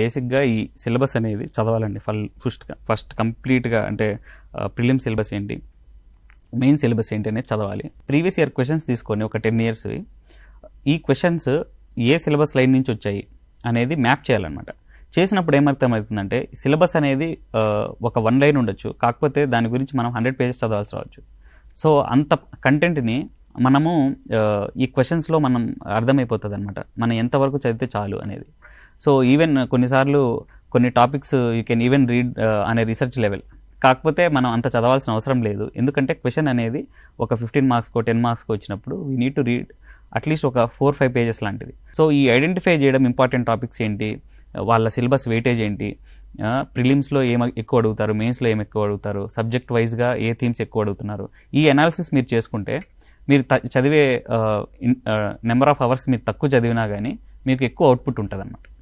బేసిక్గా ఈ సిలబస్ అనేది చదవాలండి. ఫల్ ఫస్ట్ ఫస్ట్ కంప్లీట్గా అంటే ప్రిలిమ్ సిలబస్ ఏంటి మెయిన్ సిలబస్ ఏంటి అనేది చదవాలి. ప్రీవియస్ ఇయర్ క్వశ్చన్స్ తీసుకొని ఒక టెన్ ఇయర్స్వి ఈ క్వశ్చన్స్ ఏ సిలబస్ లైన్ నుంచి వచ్చాయి అనేది మ్యాప్ చేయాలన్నమాట. చేసినప్పుడు ఏమర్థమవుతుందంటే సిలబస్ అనేది ఒక వన్ లైన్ ఉండొచ్చు. కాకపోతే దాని గురించి మనం హండ్రెడ్ పేజెస్ చదవాల్సి రావచ్చు. సో అంత కంటెంట్ని మనము ఈ క్వశ్చన్స్లో మనం అర్థమైపోతుంది అనమాట మనం ఎంతవరకు చదివితే చాలు అనేది. సో ఈవెన్ కొన్నిసార్లు కొన్ని topics you can even read అనే రీసెర్చ్ లెవెల్ కాకపోతే మనం అంత చదవాల్సిన అవసరం లేదు. ఎందుకంటే క్వశ్చన్ అనేది ఒక ఫిఫ్టీన్ మార్క్స్కో టెన్ మార్క్స్కో వచ్చినప్పుడు we need to read at least ఒక ఫోర్ ఫైవ్ పేజెస్ లాంటిది. సో ఈ ఐడెంటిఫై చేయడం ఇంపార్టెంట్ టాపిక్స్ ఏంటి? వాళ్ళ సిలబస్ వెయిటేజ్ ఏంటి? ప్రిలిమ్స్లో ఏం ఎక్కువ అడుగుతారు మెయిన్స్లో ఏం ఎక్కువ అడుగుతారు సబ్జెక్ట్ వైజ్గా ఏ థీమ్స్ ఎక్కువ అడుగుతున్నారు? ఈ అనాలిసిస్ మీరు చేసుకుంటే మీరు త- చదివే నెంబర్ ఆఫ్ అవర్స్ మీరు తక్కువ చదివినా కానీ మీకు ఎక్కువ అవుట్పుట్ ఉంటుంది అన్నమాట